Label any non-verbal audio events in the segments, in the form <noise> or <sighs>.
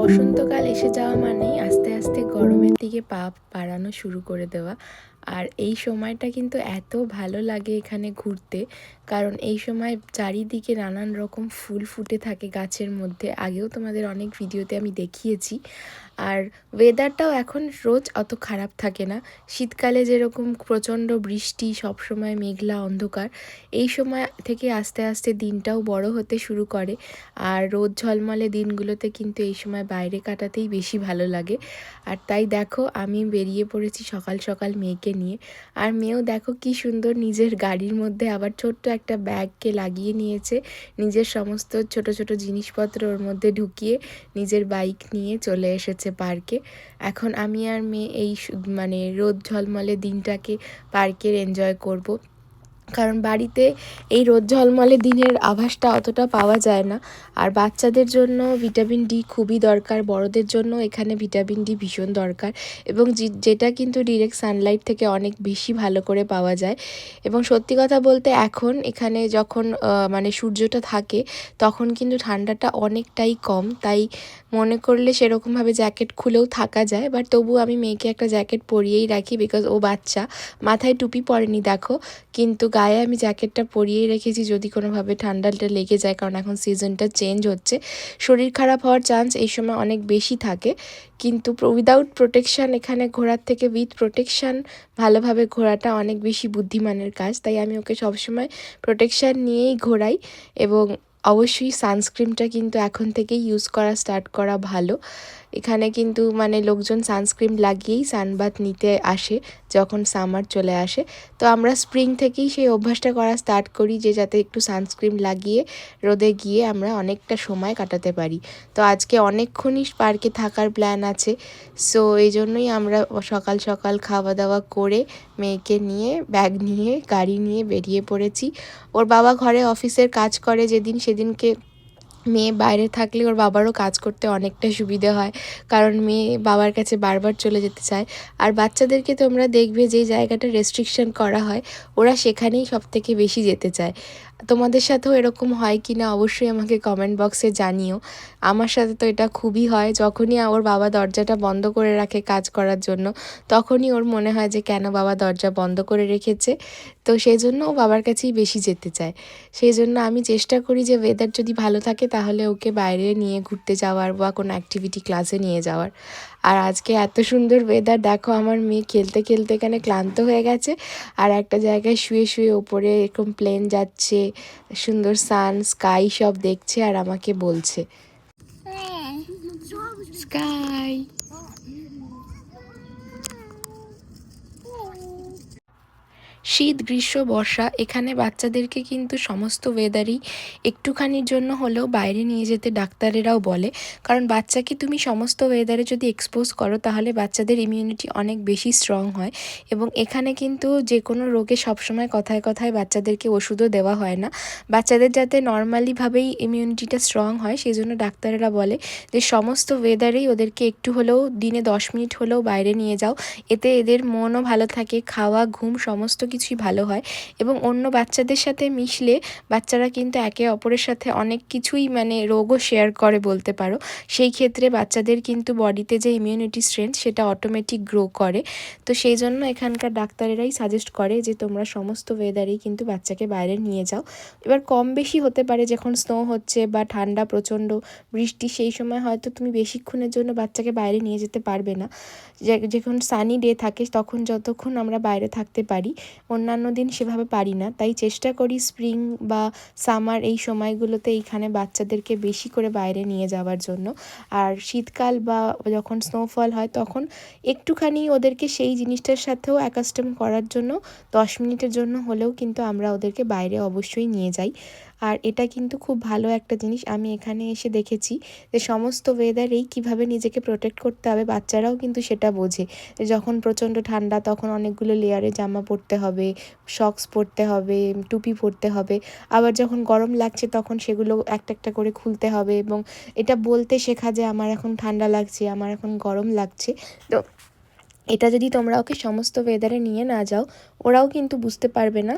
বসন্তকাল এসে যাওয়া মানেই আস্তে আস্তে গরমের দিকে পা বাড়ানো শুরু করে দেওয়া। আর এই সময়টা কিন্তু এত ভালো লাগে এখানে ঘুরতে, কারণ এই সময় চারিদিকে নানান রকম ফুল ফুটে থাকে গাছের মধ্যে। আগেও তোমাদের অনেক ভিডিওতে আমি দেখিয়েছি। আর ওয়েদারটাও এখন রোজ অত খারাপ থাকে না। শীতকালে যেরকম প্রচণ্ড বৃষ্টি, সবসময় মেঘলা অন্ধকার, এই সময় থেকে আস্তে আস্তে দিনটাও বড় হতে শুরু করে। আর রোদ ঝলমলে দিনগুলোতে কিন্তু এই সময় বাইরে কাটাতেই বেশি ভালো লাগে। আর তাই দেখো, আমি বেরিয়ে পড়েছি সকাল সকাল মেয়েকে নিয়ে। আর মেয়েও দেখো কি সুন্দর নিজের গাড়ির মধ্যে আবার ছোট্ট একটা ব্যাগকে লাগিয়ে নিয়েছে। নিজের সমস্ত ছোট ছোট জিনিসপত্র ওর মধ্যে ঢুকিয়ে নিজের বাইক নিয়ে চলে এসেছে। পার্কে। এখন আমি আর মেয়ে এই মানে রোদ ঝলমলে দিনটাকে পার্কের এনজয় করব। কারণ বাড়িতে এই রোদ ঝলমলে দিনের আভাসটা অতটা পাওয়া যায় না। আর বাচ্চাদের জন্য ভিটামিন ডি খুবই দরকার, বড়দের জন্য এখানে ভিটামিন ডি ভীষণ দরকার এবং যেটা কিন্তু ডিরেক্ট সানলাইট থেকে অনেক বেশি ভালো করে পাওয়া যায়। এবং সত্যি কথা বলতে এখন এখানে যখন মানে সূর্যটা থাকে তখন কিন্তু ঠান্ডাটা অনেকটাই কম। তাই মনে করলে সেরকমভাবে জ্যাকেট খুলেও থাকা যায়। বাট তবু আমি মেয়েকে একটা জ্যাকেট পরিয়েই রাখি বিকজ ও বাচ্চা। মাথায় টুপি পরেনি, দেখো। কিন্তু গায়ে আমি জ্যাকেটটা পরিয়েই রেখেছি যদি কোনোভাবে ঠান্ডাটা লেগে যায়, কারণ এখন সিজনটা চেঞ্জ হচ্ছে। শরীর খারাপ হওয়ার চান্স এই সময় অনেক বেশি থাকে। কিন্তু উইদাউট প্রোটেকশান এখানে ঘোরার থেকে উইথ প্রোটেকশান ভালোভাবে ঘোরাটা অনেক বেশি বুদ্ধিমানের কাজ। তাই আমি ওকে সবসময় প্রোটেকশান নিয়েই ঘোরাই এবং অবশ্যই সানস্ক্রিনটা কিন্তু এখন থেকেই ইউজ করা স্টার্ট করা ভালো। এখানে কিন্তু মানে লোকজন সানস্ক্রিন লাগিয়েই সানবাথ নিতে আসে যখন সামার চলে আসে। তো আমরা স্প্রিং থেকেই সেই অভ্যাসটা করা স্টার্ট করি যে যাতে একটু সানস্ক্রিন লাগিয়ে রোদে গিয়ে আমরা অনেকটা সময় কাটাতে পারি। তো আজকে অনেকক্ষণই পার্কে থাকার প্ল্যান আছে। সো এই জন্যই আমরা সকাল সকাল খাওয়া দাওয়া করে মেয়েকে নিয়ে ব্যাগ নিয়ে, গাড়ি নিয়ে বেরিয়ে পড়েছি। ওর বাবা ঘরে অফিসের কাজ করে, যেদিন সেদিনকে মেয়ে বাইরে থাকলে ওর বাবারও কাজ করতে অনেকটা সুবিধে হয়। কারণ মেয়ে বাবার কাছে বারবার চলে যেতে চায়। আর বাচ্চাদেরকে তোমরা দেখবে যে জায়গাটা রেস্ট্রিকশন করা হয়, ওরা সেখানেই সব থেকে বেশি যেতে চায়। তোমাদের সাথেও এরকম হয় কি না অবশ্যই আমাকে কমেন্ট বক্সে জানিও। আমার সাথে তো এটা খুবই হয়, যখনই ওর বাবা দরজাটা বন্ধ করে রাখে কাজ করার জন্য, তখনই ওর মনে হয় যে কেন বাবা দরজা বন্ধ করে রেখেছে। তো সেই জন্য ও বাবার কাছেই বেশি যেতে চায়। সেই জন্য আমি চেষ্টা করি যে ওয়েদার যদি ভালো থাকে তাহলে ওকে বাইরে নিয়ে ঘুরতে যাওয়ার বা কোনো অ্যাক্টিভিটি ক্লাসে নিয়ে যাওয়ার। আর আজকে এত সুন্দর ওয়েদার দেখো আমার মেয়ে খেলতে খেলতে এখানে ক্লান্ত হয়ে গেছে আর একটা জায়গায় শুয়ে শুয়ে ওপরে এরকম প্লেন যাচ্ছে সুন্দর সান স্কাই সব দেখছে আর আমাকে বলছে। স্কাই শীত, গ্রীষ্ম, বর্ষা, এখানে বাচ্চাদেরকে কিন্তু সমস্ত ওয়েদারই একটুখানির জন্য হলেও বাইরে নিয়ে যেতে ডাক্তারেরাও বলে। কারণ বাচ্চাকে তুমি সমস্ত ওয়েদারে যদি এক্সপোজ করো, তাহলে বাচ্চাদের ইমিউনিটি অনেক বেশি স্ট্রং হয়। এবং এখানে কিন্তু যে কোনো রোগে সবসময় কথায় কথায় বাচ্চাদেরকে ওষুধও দেওয়া হয় না। বাচ্চাদের যাতে নর্মালিভাবেই ইমিউনিটিটা স্ট্রং হয় সেই জন্য ডাক্তারেরা বলে যে সমস্ত ওয়েদারেই ওদেরকে একটু হলেও দিনে দশ মিনিট হলেও বাইরে নিয়ে যাও। এতে এদের মনও ভালো থাকে, খাওয়া, ঘুম, সমস্ত কিছুই ভালো হয় এবং অন্য বাচ্চাদের সাথে মিশলে বাচ্চারা কিন্তু একে অপরের সাথে অনেক কিছুই মানে রোগও শেয়ার করে বলতে পারো। সেই ক্ষেত্রে বাচ্চাদের কিন্তু বডিতে যে ইমিউনিটি স্ট্রেংথ সেটা অটোমেটিক গ্রো করে। তো সেই জন্য এখানকার ডাক্তারেরাই সাজেস্ট করে যে তোমরা সমস্ত ওয়েদারেই কিন্তু বাচ্চাকে বাইরে নিয়ে যাও। এবার কম বেশি হতে পারে যখন স্নো হচ্ছে বা ঠান্ডা, প্রচণ্ড বৃষ্টি, সেই সময় হয়তো তুমি বেশিক্ষণের জন্য বাচ্চাকে বাইরে নিয়ে যেতে পারবে না। যখন সানি ডে থাকে তখন যতক্ষণ আমরা বাইরে থাকতে পারি অন্যান্য দিন সেভাবে পারি না। তাই চেষ্টা করি স্প্রিং বা সামার এই সময়গুলোতে এইখানে বাচ্চাদেরকে বেশি করে বাইরে নিয়ে যাওয়ার জন্য। আর শীতকাল বা যখন স্নোফল হয় তখন একটুখানি ওদেরকে সেই জিনিসটার সাথেও অ্যাকাস্টম করার জন্য দশ মিনিটের জন্য হলেও কিন্তু আমরা ওদেরকে বাইরে অবশ্যই নিয়ে যাই। আর এটা কিন্তু খুব ভালো একটা জিনিস আমি এখানে এসে দেখেছি যে সমস্ত ওয়েদারেই কীভাবে নিজেকে প্রোটেক্ট করতে হবে, বাচ্চারাও কিন্তু সেটা বোঝে। যখন প্রচণ্ড ঠান্ডা তখন অনেকগুলো লেয়ারে জামা পরতে হবে শক্স পরতে হবে, টুপি পরতে হবে। আবার যখন গরম লাগছে তখন সেগুলো একটা একটা করে খুলতে হবে এবং এটা বলতে শেখা যে আমার এখন ঠান্ডা লাগছে, আমার এখন গরম লাগছে। তো এটা যদি তোমরা ওকে সমস্ত ওয়েদারে নিয়ে না যাও, ওরাও কিন্তু বুঝতে পারবে না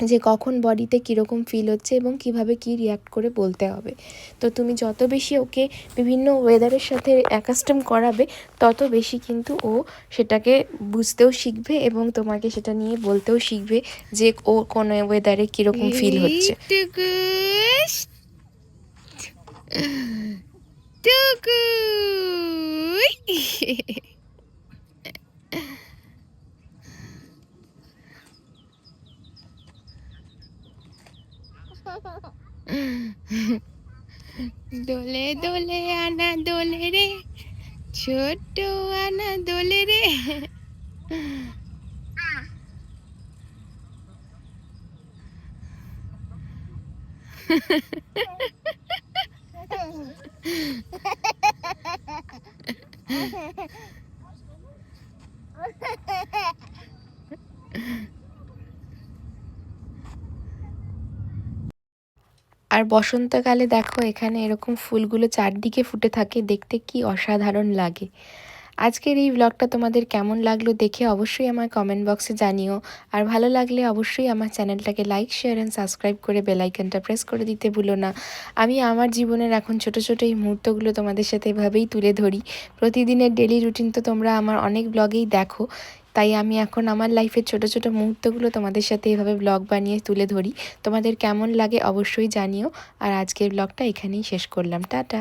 যে কখন বডিতে কীরকম ফিল হচ্ছে এবং কীভাবে কি রিয়াক্ট করে বলতে হবে। তো তুমি যত বেশি ওকে বিভিন্ন ওয়েদারের সাথে অ্যাকাস্টম করাবে, তত বেশি কিন্তু ও সেটাকে বুঝতেও শিখবে এবং তোমাকে সেটা নিয়ে বলতেও শিখবে যে ও কোন ওয়েদারে কীরকম ফিল হচ্ছে। টুকুস <sighs> <laughs> দোলে দোলে আনা দোলে রে ছোট্ট আনা দোলে রে। <laughs> <laughs> আর বসন্তকালে দেখো এখানে এরকম ফুলগুলো চারদিকে ফুটে থাকে, দেখতে কি অসাধারণ লাগে। আজকের এই ব্লগটা তোমাদের কেমন লাগল দেখে অবশ্যই আমার কমেন্ট বক্সে জানিও। আর ভালো লাগলে অবশ্যই আমার চ্যানেলটাকে লাইক শেয়ার অ্যান্ড সাবস্ক্রাইব করে বেলাইকনটা প্রেস করে দিতে ভুলো না। আমি আমার জীবনের এখন ছোট ছোট এই মুহূর্তগুলো তোমাদের সাথে এভাবেই তুলে ধরি। প্রতিদিনের ডেলি রুটিন তো তোমরা আমার অনেক ব্লগেই দেখো। তাই আমি এখন আমার লাইফের ছোট ছোট মুহূর্তগুলো তোমাদের সাথে এভাবে ব্লগ বানিয়ে তুলে ধরি। তোমাদের কেমন লাগে অবশ্যই জানিও। আর আজকের ব্লগটা এখানেই শেষ করলাম। টাটা।